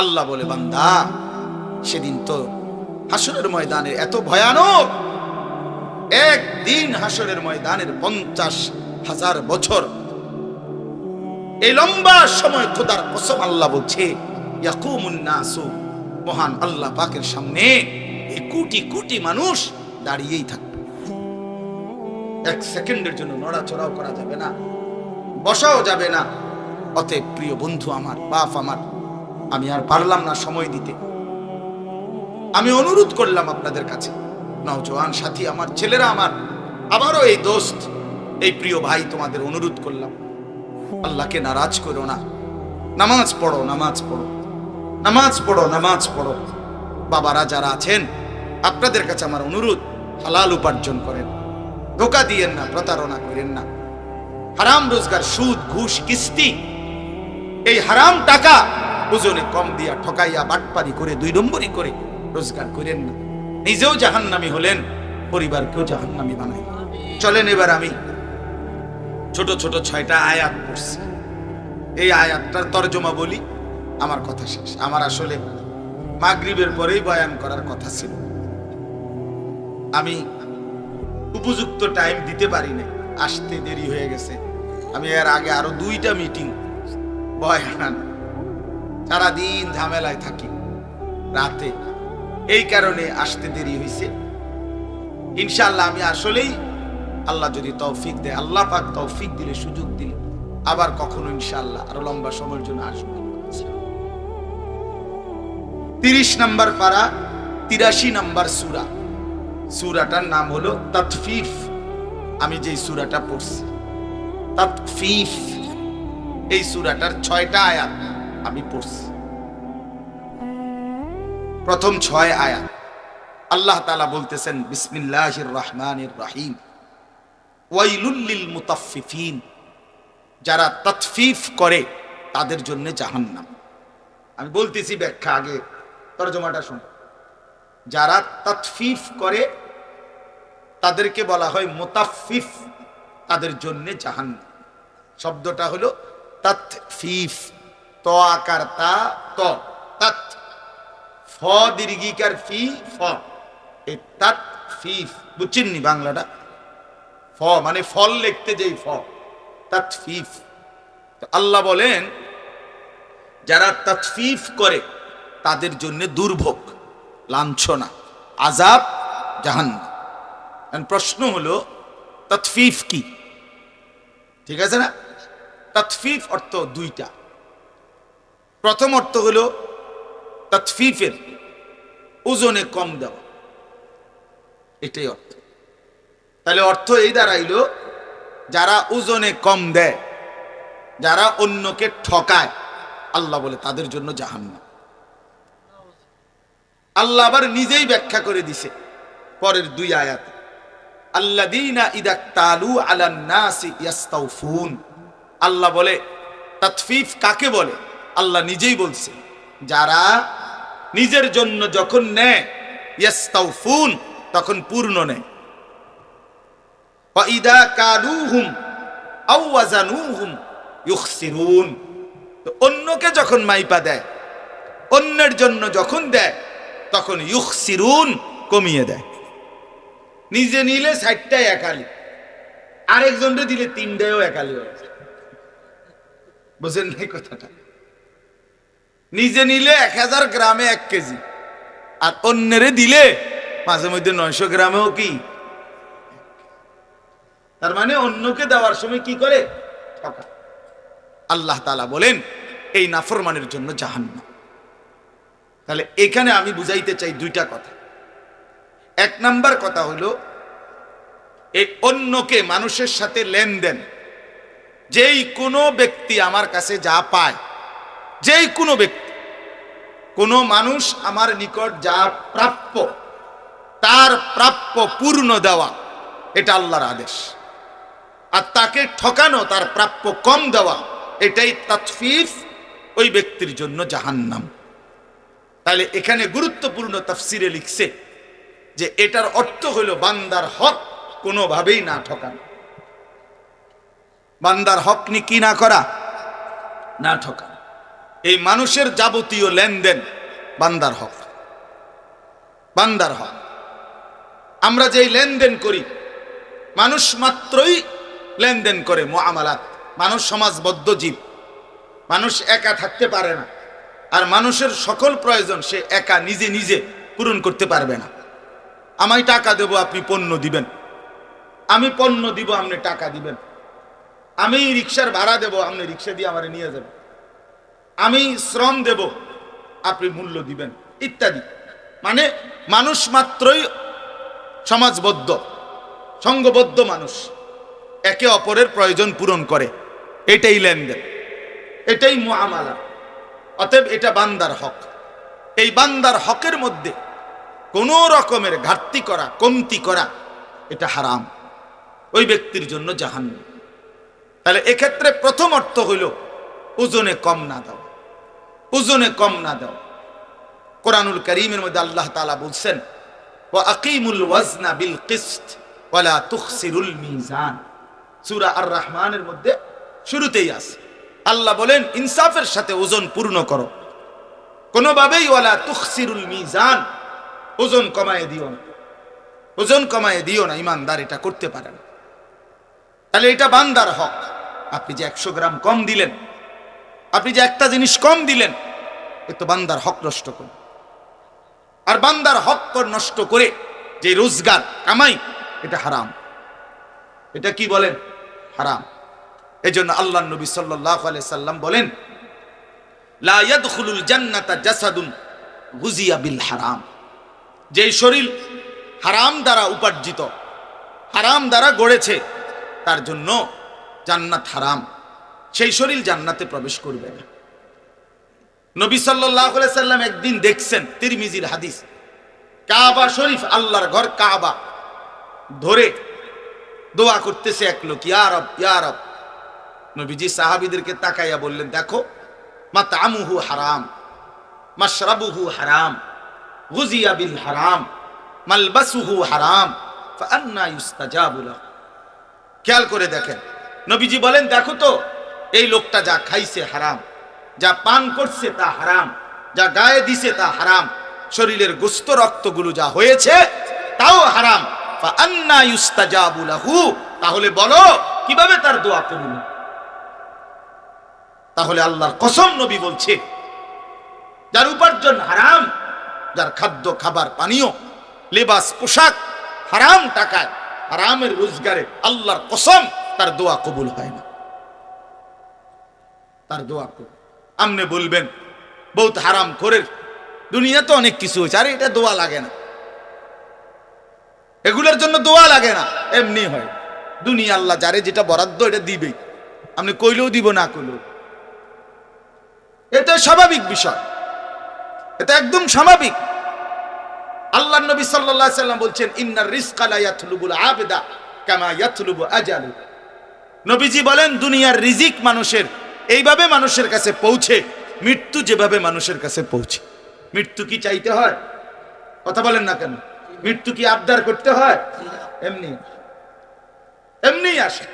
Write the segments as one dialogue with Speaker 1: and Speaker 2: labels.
Speaker 1: আল্লাহ বলে, বান্দা, সেদিন তো হাসরের ময়দানে এত ভয়ানক, একদিন হাসরের ময়দানের পঞ্চাশ হাজার বছর। এই লম্বা সময় খোদার কসম আল্লাহ বলছে মহান আল্লাহ পাকের সামনে এই কোটি কোটি মানুষ দাঁড়িয়েই থাকবে। এক সেকেন্ডের জন্য নড়াচড়াও করা যাবে না, বসাও যাবে না। অতএব প্রিয় বন্ধু আমার, বাপ আমার আমি আর পারলাম না সময় দিতে। আমি অনুরোধ করলাম আপনাদের কাছে। নওজোয়ান সাথী, আমার ছেলেরা আমার, আবারও এই দোস্ত, এই প্রিয় ভাই তোমাদের অনুরোধ করলাম। আল্লাহকে নারাজ করো না। নামাজ পড়ো নামাজ পড়ো। নামাজ পড়ো নামাজ পড়ো। বাবারা যারা আছেন, আপনাদের কাছে আমার অনুরোধ, হালাল উপার্জন করেন। ধোকা দিয়েন না, প্রতারণা করেন না। হারাম রোজগার, সুদ, ঘুষ, কিস্তি, এই হারাম টাকা ওজনে কম দিয়া ঠকাইয়া বাটপারি করে, দুই নম্বরই করে রোজগার করেন না। নিজেও জাহান্নামি হলেন, পরিবারকেও জাহান্নামি বানাই চলেন এবার আমি ছোট ছোট ছয়টা আয়াত পড়ছি। এই আয়াতটার তর্জমা বলি, আমার কথা শেষ। আমার আসলে মাগরিবের পরেই বয়ান করার কথা ছিল। আমি উপযুক্ত টাইম দিতে পারি না আসতে দেরি হয়ে গেছে। আমি এর আগে আরও দুইটা মিটিং বয়ান সারাদিন ঝামেলায় থাকি। রাতে এই কারণে আসতে দেরি হয়েছে ইনশাল্লাহ আমি আসলেই আল্লাহ যদি তৌফিক দেয়, আল্লাহ পাক তৌফিক দিলে সুযোগ দিলে আবার কখনো ইনশাল্লাহ আরও লম্বা সময়ের জন্য আসব। তিরিশ নাম্বার পারা, তিরাশি নাম্বার সুরা। সুরাটার নাম হলো তৎফিফ আমি যেই সুরাটা পড়ছি তৎফিফ এই সুরাটার ছয়টা আয়াত। আমি পড়ছি। প্রথম ছয় আয়াত। আল্লাহ তাআলা বলতেছেন, বিসমিল্লাহির রহমানির রহিম। ওয়াইলুল্লিল মুতাফফিফিন। যারা তৎফিফ করে, তাদের জন্য জাহান্নাম। আমি বলতেছি ব্যাখ্যা আগে, তর্জমাটা শুন। যারা তৎফিফ করে, তাদেরকে বলা হয় মোতাফিফ তাদের জন্য জাহান্নাম। শব্দটা হলো তৎফিফ ত আকার তা ত, তৎ। ফ দীর্ঘিকার ফি, ফ। এই তৎফিফ বুঝছেন নি বাংলাটা? ফ মানে ফল লিখতে যেই ফ। তৎফিফ তো আল্লাহ বলেন, যারা তৎফিফ করে, তাদের জন্য দুর্ভোগ, লাঞ্ছনা আজাব এখন প্রশ্ন হলো তৎফিফ কি? ঠিক আছে না? তৎফিফ অর্থ দুইটা। প্রথম অর্থ হলো তৎফিফের ওজনে কম দেওয়া। এটাই অর্থ। তাহলে অর্থ এই দাঁড়াইল, যারা ওজনে কম দেয়, যারা অন্যকে ঠকায়, আল্লাহ বলে তাদের জন্য জাহান্নাম। আল্লাহ আবার নিজেই ব্যাখ্যা করে দিছে পরের দুই আয়াত। আল্লাদিনা তালু আল্লাহ বলে, তাতফিফ কাকে বলে? আল্লাহ নিজেই বলছে, যারা নিজের জন্য যখন নেয় তখন পূর্ণ নেয়। তো অন্যকে যখন মাইপা দেয়, অন্যের জন্য যখন দেয়, তখন ইউখসিরুন কমিয়ে দেয়। নিজে নিলে ষাটটাই একালি আরেকজনকে দিলে তিনটায়ও একালি হয়ে যায়। বুঝেন নাই কথাটা? নিজে নিলে এক হাজার গ্রামে এক কেজি। আর অন্যেরে দিলে মাঝে মধ্যে নয়শো গ্রামেও কি? তার মানে অন্যকে দেওয়ার সময় কি করে? আল্লাহ তালা বলেন, এই নাফরমানের জন্য জাহান্নাম। তাহলে এখানে আমি বুঝাইতে চাই দুইটা কথা। এক নাম্বার কথা হলো, এই অন্যকে মানুষের সাথে লেনদেন। যেই কোনো ব্যক্তি আমার কাছে যা পায়, যেই কোনো ব্যক্তি কোনো মানুষ আমার নিকট যা প্রাপ্য, তার প্রাপ্য পূর্ণ দেওয়া, এটা আল্লাহর আদেশ। আর তাকে ঠকানো, তার প্রাপ্য কম দেওয়া, এটাই তৎফিফ ওই ব্যক্তির জন্য জাহান্নাম। তাহলে এখানে গুরুত্বপূর্ণ তফসিরে লিখছে যে এটার অর্থ হলো বান্দার হক কোনোভাবেই না ঠকানো। বান্দার হক নি কি না করা? না ঠকানো। এই মানুষের যাবতীয় লেনদেন, বান্দার হক। বান্দার হক। আমরা যেই লেনদেন করি, মানুষ মাত্রই লেনদেন করে মোয়ামালাত মানুষ সমাজবদ্ধ জীব। মানুষ একা থাকতে পারে না। আর মানুষের সকল প্রয়োজন সে একা নিজে নিজে পূরণ করতে পারবে না। আমায় টাকা দেব, আপনি পণ্য দিবেন। আমি পণ্য দিব, আপনি টাকা দিবেন। আমি রিক্সার ভাড়া দেব, আপনি রিক্সা দিয়ে আমার নিয়ে যাবেন। আমি শ্রম দেব, আপনি মূল্য দিবেন, ইত্যাদি। মানে মানুষ মাত্রই সমাজবদ্ধ, সঙ্গবদ্ধ মানুষ। একে অপরের প্রয়োজন পূরণ করে, এটাই লেনদেন, এটাই মুআমালা। অতএব এটা বান্দার হক। এই বান্দার হকের মধ্যে কোনো রকমের ঘাটতি করা, কমতি করা, এটা হারাম। ওই ব্যক্তির জন্য জাহান্ন তাহলে এক্ষেত্রে প্রথম অর্থ হইল, ওজনে কম না দাও। ওজনে কম না দাও। কোরআনুল করিমের মধ্যে আল্লাহ তালা বলছেন, ওয়া আকিমুল ওয়াজনা বিল কিসত, ওয়ালা তুখসিরুল মিজান। সূরা আর রহমানের মধ্যে শুরুতেই আছে। আল্লাহ বলেন, ইনসাফের সাথে ওজন পূর্ণ করো। কোনোভাবেই ওয়ালা তুখসিরুল মিজান, ওজন কমায় দিও না। ওজন কমায় দিও না, ইমানদার এটা করতে পারে না। তাহলে এটা বান্দার হক। আপনি যে একশো গ্রাম কম দিলেন আপনি যে একটা জিনিস কম দিলেন, এ তো বান্দার হক নষ্ট করে। আর বান্দার হক নষ্ট করে যে রোজগার, কামাই, এটা হারাম। এটা কি বলেন? হারাম। এই জন্য আল্লাহ নবী সাল্লাম বলেন জান্নাতা গুজিয়া বিল হারাম। যে শরীর হারাম দ্বারা উপার্জিত, হারাম দ্বারা গড়েছে, তার জন্য জান্নাত হারাম। সেই শরীর জান্নাতে প্রবেশ করবে না। নবী সাল্লাম একদিন দেখছেন তিরমিজির হাদিস। কাবা শরীফ, আল্লাহর ঘর কাবা। ধরে দোয়া করতেছে এক লোক ইয়ারব ইয়ারব নবীজি সাহাবিদেরকে তাকাইয়া বললেন, দেখো মা তামুহু হারাম, মাশরাবুহু হারাম, গুজিয়া বিল হারাম, মালবাসুহু হারাম ফান্না ইউস্তাজাবু লাহু খেয়াল করে দেখেন। নবীজি বলেন, দেখো তো এই লোকটা যা খাইছে হারাম, যা পান করছে তা হারাম, যা গায়ে দিছে তা হারাম, শরীরের গুস্ত রক্তগুলো যা হয়েছে তাও হারাম। তাহলে বলো, কীভাবে তার দোয়া করুন? তাহলে আল্লাহর কসম নবী বলছে, যার উপার্জন হারাম, যার খাদ্য, খাবার, পানীয়, লেবাস, পোশাক হারাম টাকায়, হারামের রোজগারে আল্লাহর কসম তার দোয়া কবুল হয় না। তার দোয়া কবুল আমনে বলবেন, বহুত হারাম করে দুনিয়া তো অনেক কিছু হয়েছে, আরে এটা দোয়া লাগে না। এগুলোর জন্য দোয়া লাগে না, এমনি হয়। দুনিয়া আল্লাহ যারে যেটা বরাদ্দ এটা দিবেই আপনি কইলেও দিব, না কইলেও। এটা স্বাভাবিক বিষয়। এটা একদম স্বাভাবিক। আল্লাহ নবী আলাইহি সাল্লাম বলছেন, ইন্নার রিজকা লা ইয়াতলুবুল আবদা কামা ইয়াতলুবু আজালু। নবীজি বলেন, দুনিয়ার রিজিক মানুষের এইভাবে মানুষের কাছে পৌঁছে, মৃত্যু যেভাবে মানুষের কাছে পৌঁছে। মৃত্যু কি চাইতে হয়? কথা বলেন না কেন? মৃত্যু কি আবদার করতে হয়? এমনি। এমনি আসে।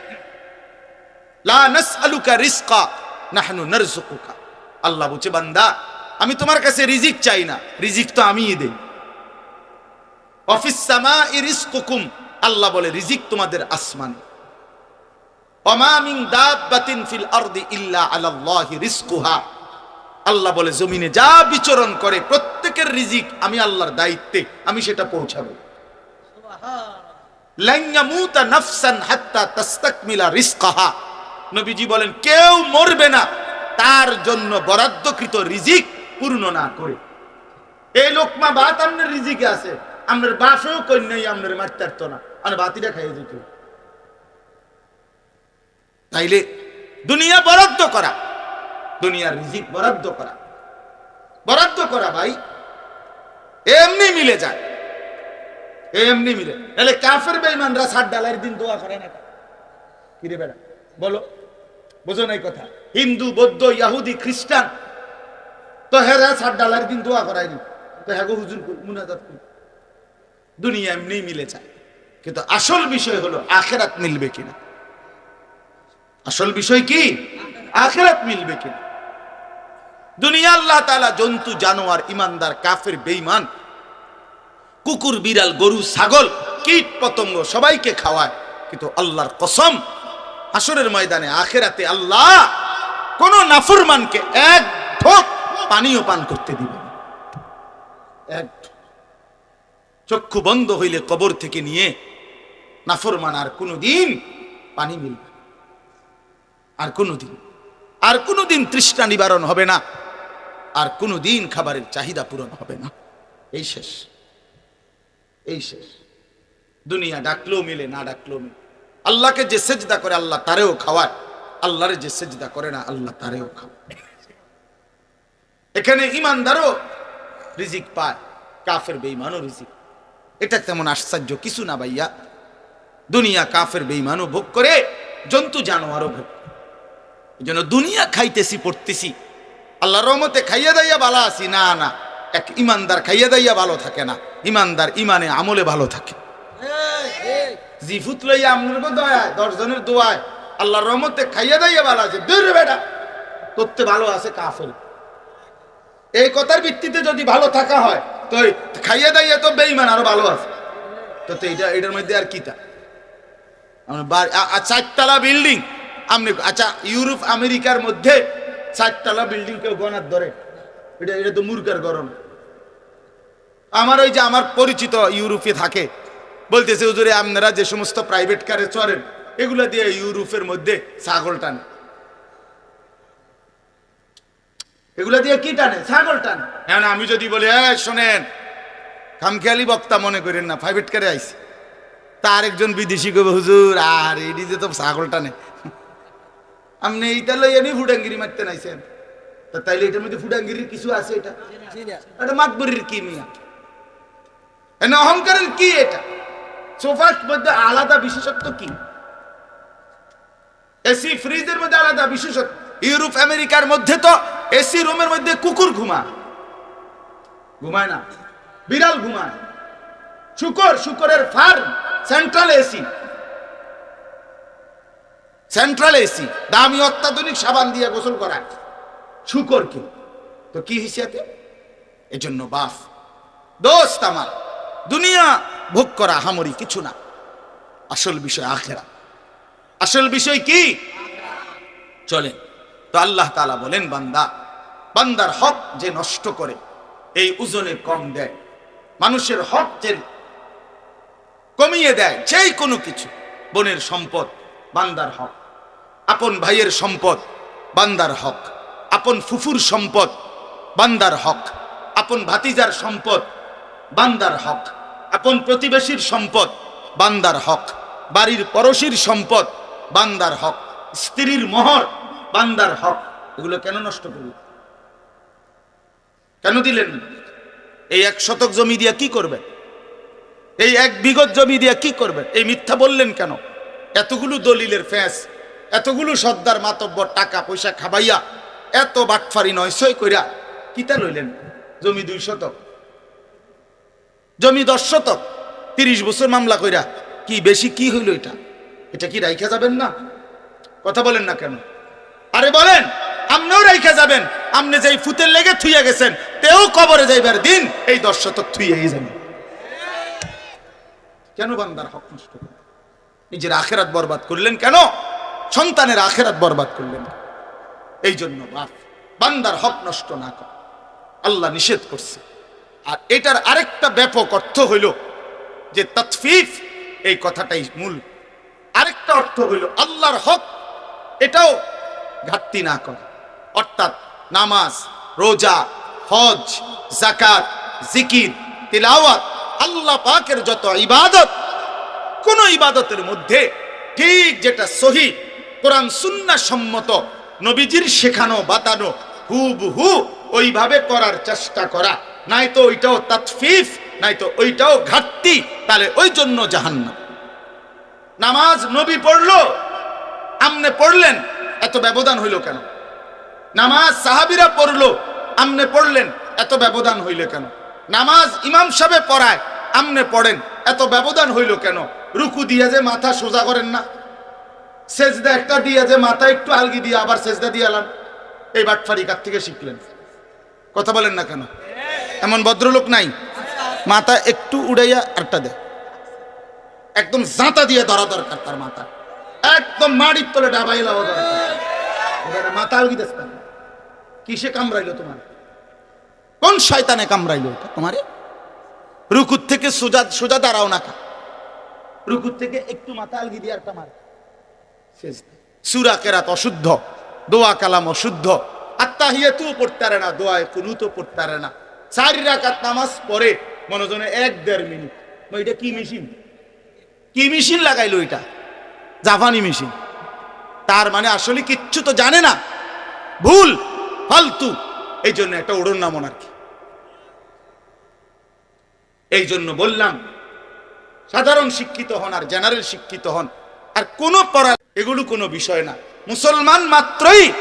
Speaker 1: আল্লাহ বলছে, বান্দা, আমি তোমার কাছে রিজিক চাই না, রিজিক তো আমিই অফিস আল্লাহ বলে, রিজিক তোমাদের আসমান। আল্লাহ বলে, জমিনে যা বিচরণ করে, প্রত্যেকের রিজিক আমি আল্লাহর দায়িত্বে, আমি সেটা পৌঁছাবো। নবীজি বলেন, কেউ মরবে না, তার জন্য বরাদ্দকৃত রিজিক পূর্ণ না করে। এই লোকমা ভাত আপনার রিজিকে আছে আপনার বাসেও কন্যাই আপনার মারতে না। আর বাতিটা খাইয়ে দিত। তাইলে দুনিয়া বরাদ্দ করা, দুনিয়ার রিজিক বরাদ্দ করা। বরাদ্দ করা ভাই, এমনি মিলে যায়। এমনি মিলে। তাহলে কাফের বেঈমানরা ষাট ডালার দিন দোয়া করে না কিরে বেড়া, বলো, বোঝো নাই কথা। হিন্দু, বৌদ্ধ, ইয়াহুদি, খ্রিস্টান, তো হেরা ষাট ডালার দিন দোয়া করায়নি তো হ্যাগো হুজুর মুনাজাত দুনিয়া এমনি মিলে যায়। কিন্তু আসল বিষয় হলো, আখেরাত মিলবে কিনা? আসল বিষয় কি? আখেরাত মিলবে কিনা দুনিয়া আল্লাহ তাআলা জন্তু, জানোয়ার, ইমানদার, কাফের, বেঈমান, কুকুর, বিড়াল, গরু, ছাগল, কীট, পতঙ্গ সবাইকে খাওয়ায়। কিন্তু আল্লাহর কসম হাসরের ময়দানে, আখেরাতে আল্লাহ কোন নাফরমানকে এক ঢোক পানীয় পান করতে দিবে। এক চক্ষু বন্ধ হইলে কবর থেকে নিয়ে নাফরমান আর কোনোদিন পানি মিলবে আর কোনোদিন আর কোনোদিন তৃষ্ণা নিবারণ হবে না, আর কোনোদিন খাবারের চাহিদা পূরণ হবে না। এই শেষ এই শেষ। দুনিয়া ডাকলেও মিলে, না ডাকলেও মিলে। আল্লাহকে যে সেজদা করে আল্লাহ তারেও খাওয়ায়, আল্লাহর যে সেজদা করে না, আল্লাহ তারেও খাওয়ায়। এখানে ইমানদারও রিজিক পায়, কাফের বেইমানও রিজিক। এটা তেমন আশ্চর্য কিছু না ভাইয়া। দুনিয়া কাফের বেইমানও ভোগ করে, জন্তু জানোয়ারও ভোগ। এই জন্য দুনিয়া খাইতেছি, পড়তেছি। আল্লাহ রহমতে খাইয়া দাইয়া ভালো আছি, না না। এক ইমানদার খাইয়া দাইয়া ভালো থাকে না। ইমানদার ইমানে আমলে ভালো থাকে। জিফুত লইয়া আমনের দয়ায় দশজনের দোয়ায়। আল্লাহর রহমতে খাইয়া দাইয়া ভালো আছে। দূর বেটা করতে ভালো আছে কাফের এই কথার ভিত্তিতে যদি ভালো থাকা হয়, তো খাইয়া দাইয়া তো বেইমান আরও ভালো আছে। তো এটা এটার মধ্যে আর কিতা চারতলা বিল্ডিং। আচ্ছা ইউরোপ, আমেরিকার মধ্যে চারতলা বিল্ডিং কেউ গনার ধরে। এটা এটা তো মুরগার গরম। আমার ওই যে আমার পরিচিত ইউরোপে থাকে, বলতেছে, হুজুরে, আপনারা যে সমস্ত প্রাইভেট কারে চড়েন, এগুলা দিয়ে ইউরোপের মধ্যে ছাগল টানে। এগুলা দিয়ে কি টানে? ছাগল টানে। এখন আমি যদি বলি হ্যাঁ শোনেন, খামখেয়ালি বক্তা মনে করেন না প্রাইভেট কারে আইসি তার একজন বিদেশি কবে হুজুর, আর, এটি যে তো ছাগল টানে। আপনি এইটা লইয়া নি ফুডাঙ্গিরি মারতে নাইছেন। তা তাইলে এটার মধ্যে ফুডাঙ্গিরির কিছু আছে এটা? এটা মাতবরির কি মিয়া? এনে অহংকারের কি এটা? সোফার মধ্যে আলাদা বিশেষত্ব কি? এসি ফ্রিজের মধ্যে আলাদা বিশেষত্ব। ইউরোপ আমেরিকার মধ্যে তো এসি রুমের মধ্যে কুকুর ঘুমায়। ঘুমায় না। বিড়াল ঘুমায়। শুকর শুকরের farm central AC central AC দামি অত্যাধুনিক সাবান দিয়ে গোসল করায় শুকর কি? তো কি হিসেবে এজন্য বাফ দোস্ত আমার, দুনিয়া ভোগ করা হামরি কিছু না। আসল বিষয় আখেরা। আসল বিষয় কি? চলেন। তো আল্লাহ তালা বলেন, বান্দা, বান্দার হক যে নষ্ট করে, এই ওজনে কম দেয়। মানুষের হক যে কমিয়ে দেয়, যেই কোনো কিছু, বনের সম্পদ। বান্দার হক। আপন ভাইয়ের সম্পদ, বান্দার হক। আপন ফুফুর সম্পদ, বান্দার হক। আপন ভাতিজার সম্পদ, বান্দার হক। আপন প্রতিবেশীর সম্পদ, বান্দার হক। বাড়ির পড়শির সম্পদ, বান্দার হক। স্ত্রীর মোহর, বান্দার হক। এগুলো কেন নষ্ট করল কেন দিলেন এই এক শতক জমি দিয়া কি করবেন? এই এক বিগত জমি দিয়া কি করবেন? এই মিথ্যা বললেন কেন? এতগুলো দলিলের ফ্যাঁস এতগুলো সর্দার মাতব্বর টাকা পয়সা খাবাইয়া এত বাটফারি নয় সই কইরা কিতা লইলেন? জমি দুই শতক। জমি দশ শতক, তিরিশ বছর মামলা কইরা কি বেশি কি হইল এটা? এটা কি রাইখা যাবেন না? কথা বলেন না কেন? আরে বলেন আপনিও রাইখা যাবেন। আপনি যেই ফুতের লেগে থুইয়া গেছেন, তেও কবরে যাইবার দিন এই দশ শতক থুইয়াই যাবেন কেন বান্দার হক নষ্ট করলেন? নিজের আখেরাত বরবাদ করলেন কেন? সন্তানের আখেরাত বরবাদ করলেন এই জন্য বাপ, বান্দার হক নষ্ট না কর। আল্লাহ নিষেধ করছে। আর এটার আরেকটা ব্যাপক অর্থ হইল যে তৎফিফ এই কথাটাই মূল। আরেকটা অর্থ হইল আল্লাহর হক, এটাও ঘাটতি না করে। অর্থাৎ নামাজ, রোজা, হজ জাকাত জিকির, তিলাওয়াত, আল্লাহ পাকের যত ইবাদত কোন ইবাদতের মধ্যে ঠিক যেটা সহি, কোরআন সুন্না সম্মত, নবীজির শেখানো, বাতানো, হুবহু ওইভাবে করার চেষ্টা করা। নাই তো ওইটাও তাতফিফ নাই তো ওইটাও ঘাটতি, তাহলে ওই জন্য জাহান্নাম। নামাজ নবী পড়ল, আমনে পড়লেন, এত ব্যবধান হইল কেন? নামাজ সাহাবিরা পড়ল, আমনে পড়লেন, এত ব্যবধান হইল কেন? নামাজ ইমাম সাহেব পড়ায়, আমনে পড়েন, এত ব্যবধান হইল কেন? রুকু দিয়া যে মাথা সোজা করেন না। সেজদা একটা দিয়া যে মাথা একটু আলগি দিয়ে আবার সেজদা দিয়ে আলান। এই বাটফারি কার থেকে শিখলেন? কথা বলেন না কেন? এমন ভদ্রলোক নাই। মাথা একটু উড়াইয়া আরটা দেয়। একদম জাঁতা দিয়ে ধরা দরকার তার মাথা। একদম মাড়ির তলে ডাবাই লাও দরকার। মাথা আলগি দেশ কিসে কামড়াইলো তোমার? কোন শয়তানে কামড়াইলো তোমারে? রুকুর থেকে সোজা সোজা দাঁড়াও না কা রুকুর থেকে একটু মাথা আলগি দিয়ে একটা মার। সুরা কেরাত অশুদ্ধ, দোয়া কালাম অশুদ্ধ। আত্মাহিয়াতু পড়তে পারে না, দোয়ায় কুনুতো পড়তে পারে না। চারি রাকাত নামাজ পড়ে, মনোজনে এক দেড় মিনিট। এটা কি মেশিন? কি মেশিন লাগাইলো এটা? জাপানি মেশিন। তার মানে আসলে কিচ্ছু তো জানে না। ভুল, ফালতু। এই জন্য একটা ওড়ন নামন আর কি। এই জন্য বললাম সাধারণ শিক্ষিত হন আর জেনারেল শিক্ষিত হন, আর কোনো পড়া এগুলো কোনো বিষয় না। মুসলমান মাত্রই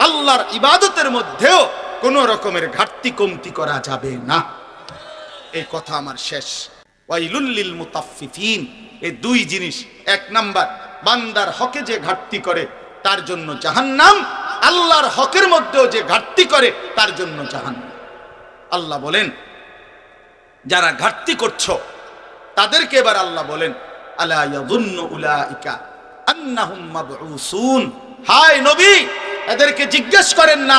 Speaker 1: আল্লাহর ইবাদতের মধ্যেও কোনো রকমের ঘাটতি কমতি করা যাবে না। এই কথা আমার শেষ। ওয়াইলুল্লিল মুতাফফিফিন। এই দুই জিনিস। এক নাম্বার, বান্দার হকে যে ঘাটতি করে, তার জন্য জাহান্নাম। আল্লাহর হকের মধ্যেও যে ঘাটতি করে, তার জন্য জাহান্নাম। আল্লাহ বলেন, যারা ঘাটতি করছ তাদেরকে এবার আল্লাহ বলেন হায় নবী, এদেরকে জিজ্ঞেস করেন না,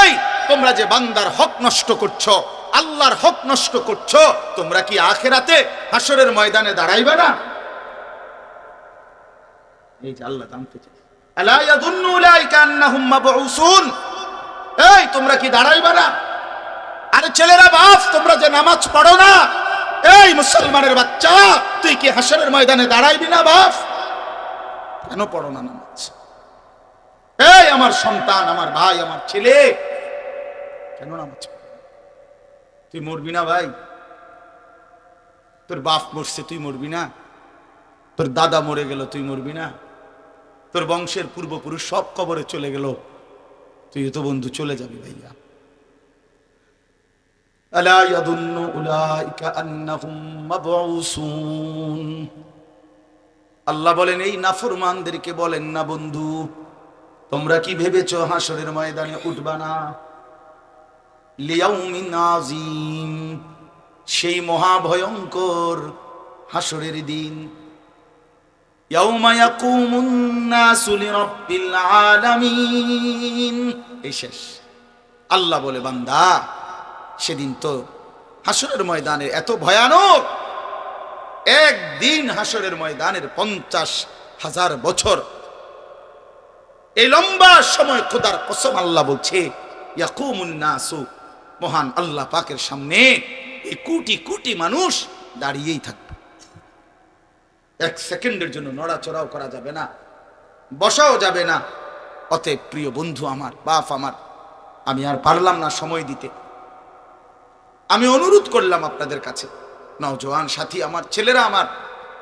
Speaker 1: এই, তোমরা যে বান্দার হক নষ্ট করছ, আল্লাহর হক নষ্ট করছ, তোমরা কি আখেরাতে হাসরের ময়দানে দাঁড়াইবে না? এই যে আল্লাহ জানতে চাই এই, তোমরা কি দাঁড়াইবে না? আরে ছেলেরা, বাপ, তোমরা যে নামাজ পড়ো না এই মুসলমানের বাচ্চা, তুই কি হাসরের ময়দানে দাঁড়াইবি না, বাপ? কেন পড়ো না নামাজ? এই আমার সন্তান, আমার ভাই, আমার ছেলে, কেন নামাজ তুই মরবি না, ভাই? তোর বাপ মরছে, তুই মরবি না? তোর দাদা মরে গেল, তুই মরবি না? তোর বংশের পূর্বপুরুষ সব কবরে চলে গেল। তুই তো বন্ধু, চলে যাবি, ভাইয়া। ألا يظن أولئك أنهم مبعوثون আল্লাহ বলেন এই নাফরমানদেরকে বলেন না বন্ধু তোমরা কি ভেবেছ হাসরের ময়দানে উঠবা না লিয়াউমিন আজিম সেই মহাভয়ঙ্কর হাসরের দিন ইয়াউমা ইয়াকুমুন নাসু লিরাব্বিল আলামিন এই শেষ আল্লাহ বলে বান্দা সেদিন তো হাসরের ময়দানের এত ভয়ানক। একদিন হাসরের ময়দানের পঞ্চাশ হাজার বছর। এই লম্বা সময় খোদার কসম আল্লাহ বলছে মহান আল্লাহ পাকের সামনে এই কোটি কোটি মানুষ দাঁড়িয়েই থাকবে। এক সেকেন্ডের জন্য নড়াচড়াও করা যাবে না, বসাও যাবে না। অতএব প্রিয় বন্ধু আমার, বাপ আমার, আমি আর পারলাম না সময় দিতে। আমি অনুরোধ করলাম আপনাদের কাছে। নওজোয়ান সাথী, আমার ছেলেরা, আমার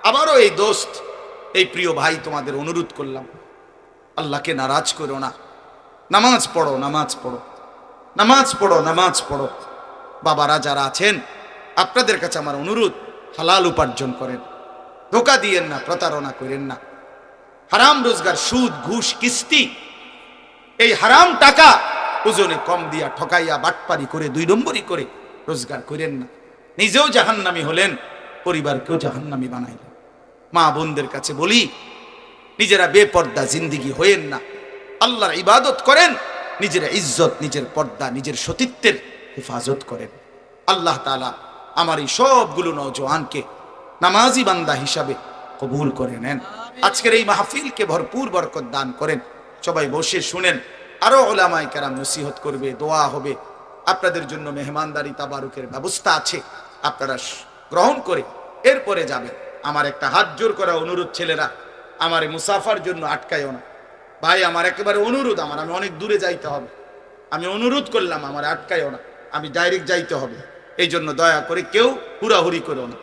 Speaker 1: আবারও এই দোস্ত, এই প্রিয় ভাই তোমাদের অনুরোধ করলাম। আল্লাহকে নারাজ করো না। নামাজ পড়ো নামাজ পড়ো। নামাজ পড়ো নামাজ পড়ো। বাবারা যারা আছেন, আপনাদের কাছে আমার অনুরোধ, হালাল উপার্জন করেন। ধোকা দিয়েন না, প্রতারণা করেন না। হারাম রোজগার, সুদ, ঘুষ, কিস্তি, এই হারাম টাকা ওজনে কম দিয়া ঠকাইয়া বাটপারি করে, দুই নম্বরই করে রোজগার করেন না। নিজেও জাহান্নামি হলেন পরিবারকেও জাহান্নামি বানাইলেন। মা বোনদের কাছে বলি নিজেরা বেপর্দা জিন্দিগি হয়েন না। আল্লাহর ইবাদত করেন নিজেরা ইজ্জত নিজের পর্দা নিজের সতীত্বের হেফাজত করেন। আল্লাহ তালা আমার এই সবগুলো নৌজওয়ানকে নামাজি বান্দা হিসাবে কবুল করে নেন। আজকের এই মাহফিলকে ভরপুর বরকত দান করেন। সবাই বসে শুনেন আরও ওলামাই কেরাম নসিহত করবে দোয়া হবে। আপনাদের জন্য মেহমানদারি তাবারুকের ব্যবস্থা আছে। আপনারা গ্রহণ করে এরপরে যাবেন আমার একটা হাত জোর করা অনুরোধ ছেলেরা, আমার মুসাফার জন্য আটকায়ও না। ভাই, আমার একেবারে অনুরোধ, আমার আমি অনেক দূরে যাইতে হবে। আমি অনুরোধ করলাম, আমার আটকায়ও না। আমি ডাইরেক্ট যাইতে হবে। এই জন্য দয়া করে কেউ হুড়াহুড়ি করো না।